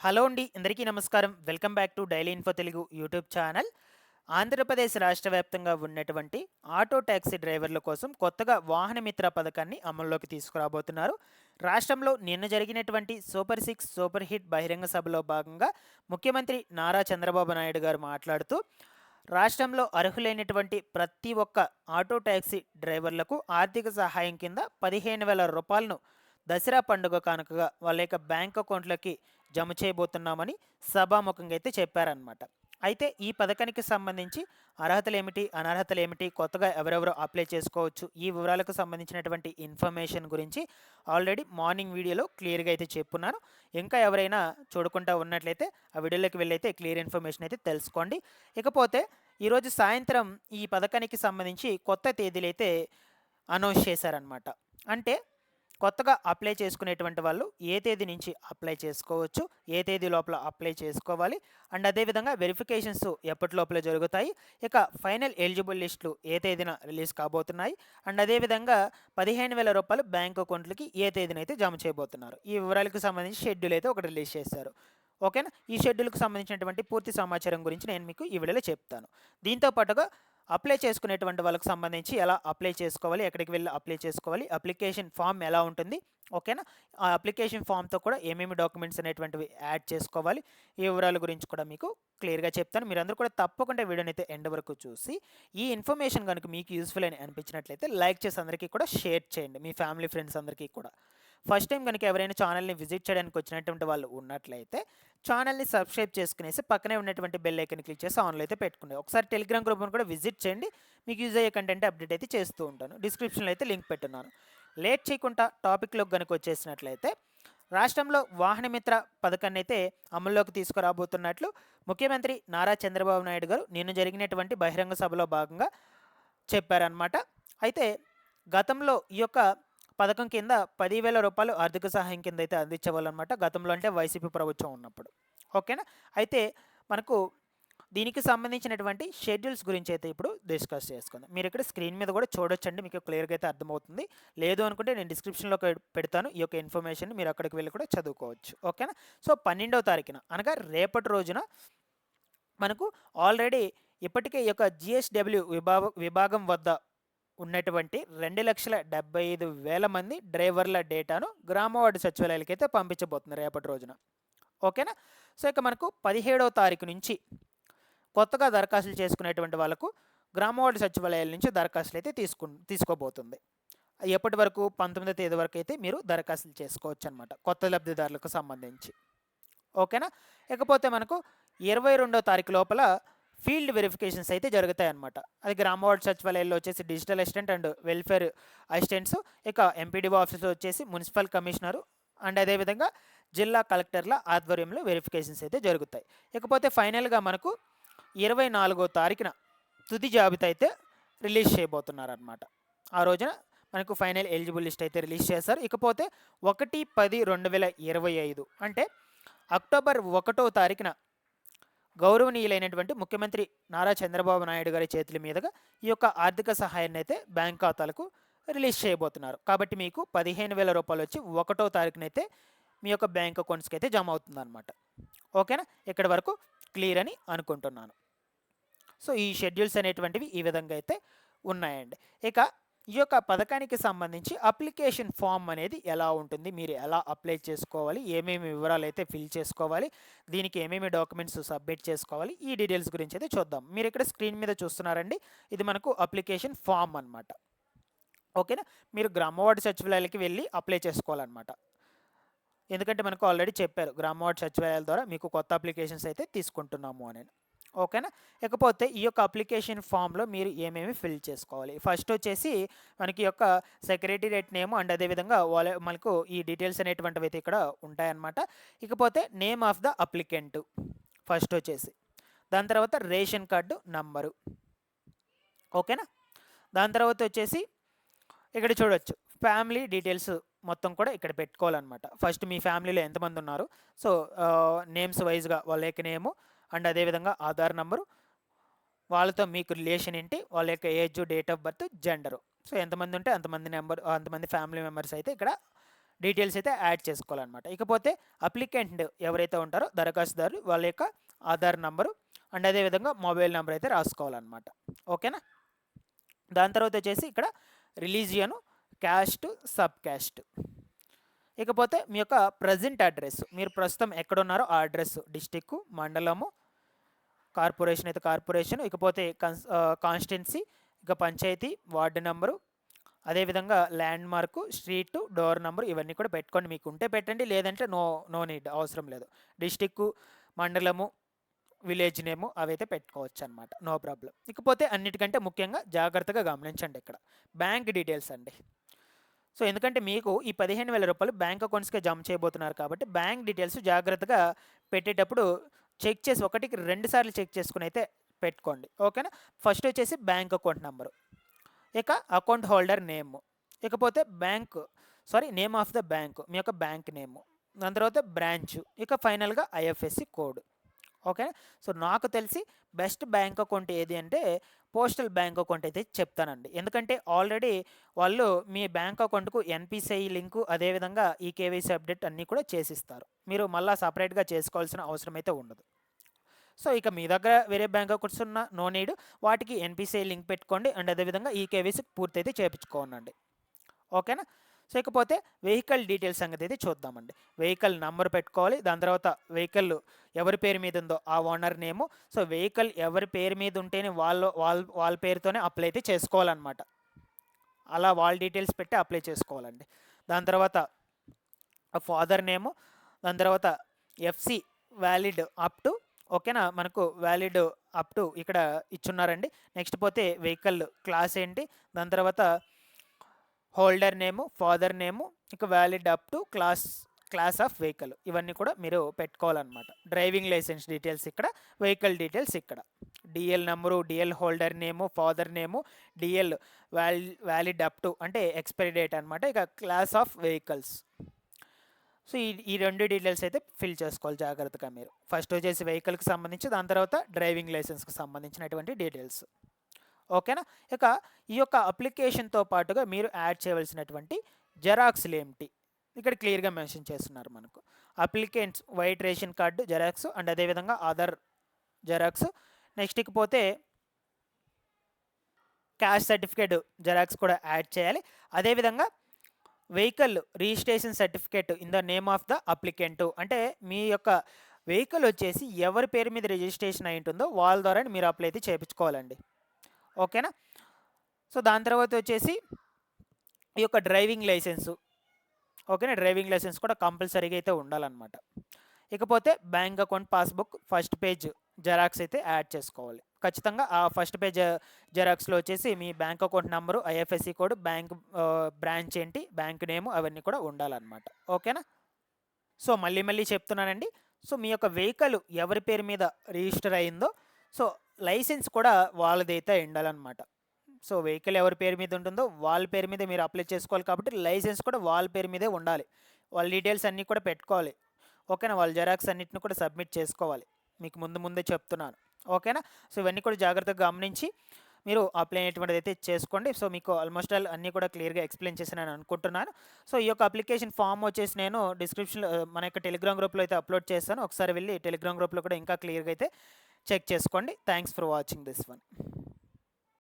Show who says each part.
Speaker 1: Hello అండి అందరికీ నమస్కారం. Welcome back to daily info Telugu YouTube channel. Andhra Pradesh రాష్ట్ర వ్యాప్తంగా ఉన్నటువంటి ఆటో ట్యాక్సీ డ్రైవర్ల కోసం కొత్తగా వాహనమిత్ర పథకాన్ని అమల్లోకి తీసుకురాబోతున్నారు. రాష్ట్రంలో నిన్న జరిగినటువంటి సూపర్ సిక్స్ సూపర్ హిట్ బహిరంగ సభలో భాగంగా ముఖ్యమంత్రి నారా చంద్రబాబు నాయుడు గారు మాట్లాడుతూ రాష్ట్రంలో అర్హులైనటువంటి ప్రతి ఒక్క ఆటో ట్యాక్సీ డ్రైవర్లకు ఆర్థిక సహాయం కింద పదిహేను వేల రూపాయలను దసరా పండుగ కానుకగా వాళ్ళ యొక్క బ్యాంక్ అకౌంట్లకి జమ చేయబోతున్నామని సభాముఖంగా అయితే చెప్పారనమాట అయితే ఈ పథకానికి సంబంధించి అర్హతలు ఏమిటి అనర్హతలు ఏమిటి కొత్తగా ఎవరెవరు అప్లై చేసుకోవచ్చు ఈ వివరాలకు సంబంధించినటువంటి ఇన్ఫర్మేషన్ గురించి ఆల్రెడీ మార్నింగ్ వీడియోలో క్లియర్గా అయితే చెప్పున్నారు. ఇంకా ఎవరైనా చూడకుండా ఉన్నట్లయితే ఆ వీడియోలోకి వెళ్ళైతే క్లియర్ ఇన్ఫర్మేషన్ అయితే తెలుసుకోండి. ఇకపోతే ఈరోజు సాయంత్రం ఈ పథకానికి సంబంధించి కొత్త తేదీలు అయితే అనౌన్స్ చేశారనమాట అంటే కొత్తగా అప్లై చేసుకునేటువంటి వాళ్ళు ఏ తేదీ నుంచి అప్లై చేసుకోవచ్చు ఏ తేదీ లోపల అప్లై చేసుకోవాలి అండ్ అదేవిధంగా వెరిఫికేషన్స్ ఎప్పటి లోపల జరుగుతాయి ఇక ఫైనల్ ఎలిజిబుల్ లిస్టులు ఏ తేదీన రిలీజ్ కాబోతున్నాయి అండ్ అదేవిధంగా పదిహేను వేల రూపాయలు బ్యాంక్ అకౌంట్లకి ఏ తేదీన అయితే జమ చేయబోతున్నారు. ఈ వివరాలకు సంబంధించి షెడ్యూల్ అయితే ఒకటి రిలీజ్ చేశారు. ఓకేనా? ఈ షెడ్యూల్కి సంబంధించినటువంటి పూర్తి సమాచారం గురించి నేను మీకు ఈ వీడియోలో చెప్తాను. దీంతో పాటుగా అప్లై చేసుకునేటువంటి వాళ్ళకి సంబంధించి ఎలా అప్లై చేసుకోవాలి ఎక్కడికి వెళ్ళి అప్లై చేసుకోవాలి అప్లికేషన్ ఫామ్ ఎలా ఉంటుంది ఓకేనా? ఆ అప్లికేషన్ ఫామ్తో కూడా ఏమేమి డాక్యుమెంట్స్ అనేటువంటివి యాడ్ చేసుకోవాలి ఈ వివరాల గురించి కూడా మీకు క్లియర్గా చెప్తాను. మీరందరూ కూడా తప్పకుండా వీడియోని అయితే ఎండ్ వరకు చూసి ఈ ఇన్ఫర్మేషన్ కనుక మీకు యూస్ఫుల్ అని అనిపించినట్లయితే లైక్ చేసి అందరికీ కూడా షేర్ చేయండి మీ ఫ్యామిలీ ఫ్రెండ్స్ అందరికీ కూడా. ఫస్ట్ టైం కనుక ఎవరైనా ఛానల్ని విజిట్ చేయడానికి వచ్చినటువంటి వాళ్ళు ఉన్నట్లయితే ఛానల్ని సబ్స్క్రైబ్ చేసుకునేసి పక్కనే ఉన్నటువంటి బెల్ ఐకన్ క్లిక్ చేసి ఆన్లో అయితే పెట్టుకునే ఒకసారి టెలిగ్రామ్ గ్రూప్ని కూడా విజిట్ చేయండి. మీకు యూజ్ అయ్యే కంటెంట్ అప్డేట్ అయితే చేస్తూ ఉంటాను. డిస్క్రిప్షన్లో అయితే లింక్ పెట్టున్నాను. లేట్ చేయకుండా టాపిక్లోకి కనుక వచ్చేసినట్లయితే రాష్ట్రంలో వాహనమిత్ర పథకాన్ని అయితే అమల్లోకి తీసుకురాబోతున్నట్లు ముఖ్యమంత్రి నారా చంద్రబాబు నాయుడు గారు నిన్న జరిగినటువంటి బహిరంగ సభలో భాగంగా చెప్పారనమాట అయితే గతంలో ఈ యొక్క పథకం కింద పదివేల రూపాయలు ఆర్థిక సహాయం కింద అయితే అందించేవాళ్ళనమాట గతంలో అంటే వైసీపీ ప్రభుత్వం ఉన్నప్పుడు. ఓకేనా? అయితే మనకు దీనికి సంబంధించినటువంటి షెడ్యూల్స్ గురించి అయితే ఇప్పుడు డిస్కస్ చేసుకుందాం. మీరు ఇక్కడ స్క్రీన్ మీద కూడా చూడొచ్చండి మీకు క్లియర్గా అయితే అర్థమవుతుంది. లేదు అనుకుంటే నేను డిస్క్రిప్షన్లో పెడతాను ఈ యొక్క ఇన్ఫర్మేషన్ మీరు అక్కడికి వెళ్ళి కూడా చదువుకోవచ్చు. ఓకేనా? సో పన్నెండవ తారీఖున అనగా రేపటి రోజున మనకు ఆల్రెడీ ఇప్పటికే ఈ యొక్క జిఎస్డబ్ల్యూ విభాగ విభాగం వద్ద ఉన్నటువంటి రెండు లక్షల డెబ్బై ఐదు వేల మంది డ్రైవర్ల డేటాను గ్రామ సచివాలయాలకి అయితే పంపించబోతున్నారు రేపటి రోజున. ఓకేనా? సో ఇక మనకు పదిహేడవ తారీఖు నుంచి కొత్తగా దరఖాస్తులు చేసుకునేటువంటి వాళ్ళకు గ్రామ సచివాలయాల నుంచి దరఖాస్తులు అయితే తీసుకు తీసుకోబోతుంది. ఎప్పటి వరకు పంతొమ్మిదో తేదీ వరకు అయితే మీరు దరఖాస్తులు చేసుకోవచ్చు అనమాట కొత్త లబ్ధిదారులకు సంబంధించి. ఓకేనా? ఇకపోతే మనకు ఇరవై రెండో తారీఖు లోపల ఫీల్డ్ వెరిఫికేషన్స్ అయితే జరుగుతాయి అనమాట అది గ్రామ వార్డ్ సచివాలయాల్లో వచ్చేసి digital assistant and welfare assistants ఇక ఎంపీడీఓ ఆఫీస్లో వచ్చేసి మున్సిపల్ కమిషనరు అండ్ అదేవిధంగా జిల్లా కలెక్టర్ల ఆధ్వర్యంలో వెరిఫికేషన్స్ అయితే జరుగుతాయి. ఇకపోతే ఫైనల్గా మనకు ఇరవై నాలుగో తారీఖున తుది జాబితా అయితే రిలీజ్ చేయబోతున్నారు అనమాట ఆ రోజున మనకు ఫైనల్ ఎలిజిబుల్ లిస్ట్ అయితే రిలీజ్ చేస్తారు ఇకపోతే ఒకటి పది రెండు వేల ఇరవై ఐదు అంటే అక్టోబర్ ఒకటో తారీఖున గౌరవనీయులైనటువంటి ముఖ్యమంత్రి నారా చంద్రబాబు నాయుడు గారి చేతుల మీదుగా ఈ యొక్క ఆర్థిక సహాయాన్ని అయితే బ్యాంక్ ఖాతాలకు రిలీజ్ చేయబోతున్నారు. కాబట్టి మీకు పదిహేను వేల రూపాయలు వచ్చి ఒకటో తారీఖునైతే మీ యొక్క బ్యాంక్ అకౌంట్స్కి అయితే జమ అవుతుంది అనమాట ఓకేనా? ఇక్కడి వరకు క్లియర్ అని అనుకుంటున్నాను. సో ఈ షెడ్యూల్స్ అనేటువంటివి ఈ విధంగా అయితే ఉన్నాయండి. ఇక ఈ యొక్క పథకానికి సంబంధించి అప్లికేషన్ ఫామ్ అనేది ఎలా ఉంటుంది? మీరు ఎలా అప్లై చేసుకోవాలి? ఏమేమి వివరాలు అయితే ఫిల్ చేసుకోవాలి? దీనికి ఏమేమి డాక్యుమెంట్స్ సబ్మిట్ చేసుకోవాలి? ఈ డీటెయిల్స్ గురించి అయితే చూద్దాం. మీరు ఇక్కడ స్క్రీన్ మీద చూస్తున్నారండి. ఇది మనకు అప్లికేషన్ ఫామ్ అనమాట ఓకేనా? మీరు గ్రామ వార్డు సచివాలయాలకి వెళ్ళి అప్లై చేసుకోవాలన్నమాట. ఎందుకంటే మనకు ఆల్రెడీ చెప్పారు గ్రామ వార్డు సచివాలయాల ద్వారా మీకు కొత్త అప్లికేషన్స్ అయితే తీసుకుంటున్నాము అని. ఓకేనా? ఇకపోతే ఈ యొక్క అప్లికేషన్ ఫామ్లో మీరు ఏమేమి ఫిల్ చేసుకోవాలి? ఫస్ట్ వచ్చేసి మనకి యొక్క సెక్రటరియట్ నేమ్ అండ్ అదేవిధంగా వాళ్ళ మనకు ఈ డీటెయిల్స్ అనేటువంటివి అయితే ఇక్కడ ఉంటాయన్నమాట. ఇకపోతే name of the applicant first వచ్చేసి. దాని తర్వాత రేషన్ కార్డు నంబరు. ఓకేనా? దాని తర్వాత వచ్చేసి ఇక్కడ చూడొచ్చు. ఫ్యామిలీ డీటెయిల్స్ మొత్తం కూడా ఇక్కడ పెట్టుకోవాలన్నమాట. ఫస్ట్ మీ ఫ్యామిలీలో ఎంతమంది ఉన్నారు? సో నేమ్స్ వైజ్గా వాళ్ళ యొక్క నేము అండ్ అదేవిధంగా ఆధార్ నంబరు వాళ్ళతో మీకు రిలేషన్ ఏంటి వాళ్ళ యొక్క age date of birth gender so ఎంతమంది ఉంటే అంతమంది నెంబర్ అంతమంది ఫ్యామిలీ మెంబర్స్ అయితే ఇక్కడ డీటెయిల్స్ అయితే యాడ్ చేసుకోవాలన్నమాట. ఇకపోతే అప్లికెంట్ ఎవరైతే ఉంటారో దరఖాస్తుదారు వాళ్ళ యొక్క ఆధార్ నంబరు అండ్ అదేవిధంగా మొబైల్ నెంబర్ అయితే రాసుకోవాలన్నమాట. ఓకేనా? దాని తర్వాత వచ్చేసి ఇక్కడ రిలీజియను క్యాస్ట్ సబ్ క్యాస్ట్. ఇకపోతే మీ యొక్క ప్రజెంట్ అడ్రస్ మీరు ప్రస్తుతం ఎక్కడున్నారో ఆ అడ్రస్ డిస్టిక్ మండలము కార్పొరేషన్ అయితే కార్పొరేషన్ ఇకపోతే కన్స్ కాన్స్టిట్యున్సీ ఇక పంచాయతీ వార్డు నెంబరు అదేవిధంగా landmark street door number ఇవన్నీ కూడా పెట్టుకోండి మీకు ఉంటే పెట్టండి లేదంటే నో నో నీడ్ అవసరం లేదు. డిస్టిక్ మండలము విలేజ్ నేము అవైతే పెట్టుకోవచ్చు అనమాట నో ప్రాబ్లం. ఇకపోతే అన్నిటికంటే ముఖ్యంగా జాగ్రత్తగా గమనించండి ఇక్కడ. బ్యాంక్ డీటెయిల్స్ అండి. సో ఎందుకంటే మీకు ఈ పదిహేను వేల రూపాయలు బ్యాంక్ అకౌంట్స్కే జమ చేయబోతున్నారు కాబట్టి బ్యాంక్ డీటెయిల్స్ జాగ్రత్తగా పెట్టేటప్పుడు చెక్ చేసి ఒకటికి రెండు సార్లు చెక్ చేసుకుని అయితే పెట్టుకోండి. ఓకేనా? ఫస్ట్ వచ్చేసి బ్యాంక్ అకౌంట్ నెంబరు. ఇక అకౌంట్ హోల్డర్ నేమ్. ఇకపోతే bank sorry name of the bank మీ యొక్క బ్యాంక్ నేము. దాని తర్వాత బ్రాంచ్. ఇక ఫైనల్గా ఐఎఫ్ఎస్సి కోడ్. ఓకే సో నాకు తెలిసి బెస్ట్ బ్యాంక్ అకౌంట్ ఏది అంటే పోస్టల్ బ్యాంక్ అకౌంట్ అయితే చెప్తానండి. ఎందుకంటే ఆల్రెడీ వాళ్ళు మీ బ్యాంక్ అకౌంట్కు ఎన్పిసిఐ లింకు అదేవిధంగా ఈ కేవైసీ అప్డేట్ అన్నీ కూడా చేసిస్తారు. మీరు మళ్ళీ సపరేట్గా చేసుకోవాల్సిన అవసరం అయితే ఉండదు. సో ఇక మీ దగ్గర వేరే బ్యాంక్ అకౌంట్స్ ఉన్న నో నీడ్. వాటికి ఎన్పిసిఐ లింక్ పెట్టుకోండి. అండ్ అదేవిధంగా ఈ కేవైసీ పూర్తి అయితే చేయించుకోనండి ఓకేనా? సో ఇకపోతే వెహికల్ డీటెయిల్స్ సంగతి అయితే చూద్దామండి. వెహికల్ నంబర్ పెట్టుకోవాలి. దాని తర్వాత వెహికల్ ఎవరి పేరు మీద ఉందో ఆ ఓనర్ నేము. సో వెహికల్ ఎవరి పేరు మీద ఉంటేనే వాళ్ళ వాళ్ళ వాళ్ళ పేరుతోనే అప్లై అయితే చేసుకోవాలన్నమాట. అలా వాళ్ళ డీటెయిల్స్ పెట్టి అప్లై చేసుకోవాలండి. దాని తర్వాత ఫాదర్ నేము. దాని తర్వాత ఎఫ్సి వ్యాలిడ్ అప్ టు ఓకేనా? మనకు వ్యాలిడ్ అప్ టు ఇక్కడ ఇచ్చున్నారండి. నెక్స్ట్ పోతే వెహికల్ క్లాస్ ఏంటి? దాని తర్వాత హోల్డర్ నేము ఫాదర్ నేము ఇక valid up to class class of vehicle. ఇవన్నీ కూడా మీరు పెట్టుకోవాలన్నమాట. డ్రైవింగ్ లైసెన్స్ డీటెయిల్స్ ఇక్కడ వెహికల్ డీటెయిల్స్ ఇక్కడ. DL number DL holder name father name DL val valid up to అంటే ఎక్స్పైరీ డేట్ అనమాట ఇక క్లాస్ ఆఫ్ వెహికల్స్. సో ఈ ఈ రెండు డీటెయిల్స్ అయితే ఫిల్ చేసుకోవాలి జాగ్రత్తగా మీరు. ఫస్ట్ వచ్చేసి వెహికల్కి సంబంధించి దాని తర్వాత డ్రైవింగ్ లైసెన్స్కి సంబంధించినటువంటి డీటెయిల్స్. ఓకేనా? ఇక ఈ యొక్క అప్లికేషన్తో పాటుగా మీరు యాడ్ చేయవలసినటువంటి జెరాక్స్లు ఏమిటి ఇక్కడ క్లియర్గా మెన్షన్ చేస్తున్నారు మనకు. Applicants white ration card xerox and అదేవిధంగా ఆధార్ జెరాక్స్. నెక్స్ట్ ఇకపోతే క్యాష్ సర్టిఫికేట్ జెరాక్స్ కూడా యాడ్ చేయాలి. అదేవిధంగా vehicle registration certificate in the name of the applicant. అంటే మీ యొక్క వెహికల్ వచ్చేసి ఎవరి పేరు మీద రిజిస్ట్రేషన్ అయి ఉంటుందో వాళ్ళ ద్వారా మీరు అప్లై అయితే చేయించుకోవాలండి. ఓకేనా? సో దాని తర్వాత వచ్చేసి ఈ యొక్క డ్రైవింగ్ లైసెన్సు. ఓకేనా? డ్రైవింగ్ లైసెన్స్ కూడా కంపల్సరీగా అయితే ఉండాలన్నమాట. ఇకపోతే bank account passbook first page xerox అయితే యాడ్ చేసుకోవాలి. ఖచ్చితంగా ఆ ఫస్ట్ పేజ్ జెరాక్స్లో వచ్చేసి మీ bank account number IFSC code bank branch ఏంటి బ్యాంక్ నేము అవన్నీ కూడా ఉండాలన్నమాట. ఓకేనా? సో మళ్ళీ మళ్ళీ చెప్తున్నానండి. సో మీ యొక్క వెహికల్ ఎవరి పేరు మీద రిజిస్టర్ అయిందో సో లైసెన్స్ కూడా వాళ్ళదైతే ఉండాలన్నమాట. సో వెహికల్ ఎవరి పేరు మీద ఉంటుందో వాళ్ళ పేరు మీద మీరు అప్లై చేసుకోవాలి కాబట్టి లైసెన్స్ కూడా వాళ్ళ పేరు మీదే ఉండాలి. వాళ్ళ డీటెయిల్స్ అన్నీ కూడా పెట్టుకోవాలి. ఓకేనా? వాళ్ళ జెరాక్స్ అన్నిటిని కూడా సబ్మిట్ చేసుకోవాలి. మీకు ముందు ముందే చెప్తున్నాను. ఓకేనా? సో ఇవన్నీ కూడా జాగ్రత్తగా గమనించి మీరు అప్లై అనేటువంటిది అయితే చేసుకోండి. సో మీకు ఆల్మోస్ట్ ఆల్ అన్నీ కూడా క్లియర్గా ఎక్స్ప్లెయిన్ చేశానని అనుకుంటున్నాను. సో ఈ యొక్క అప్లికేషన్ ఫామ్ వచ్చేసి నేను డిస్క్రిప్షన్లో మన యొక్క టెలిగ్రామ్ గ్రూప్లో అయితే అప్లోడ్ చేస్తాను. ఒకసారి వెళ్ళి టెలిగ్రామ్ గ్రూప్లో కూడా ఇంకా క్లియర్గా అయితే చెక్ చేసుకోండి. Thanks for watching this one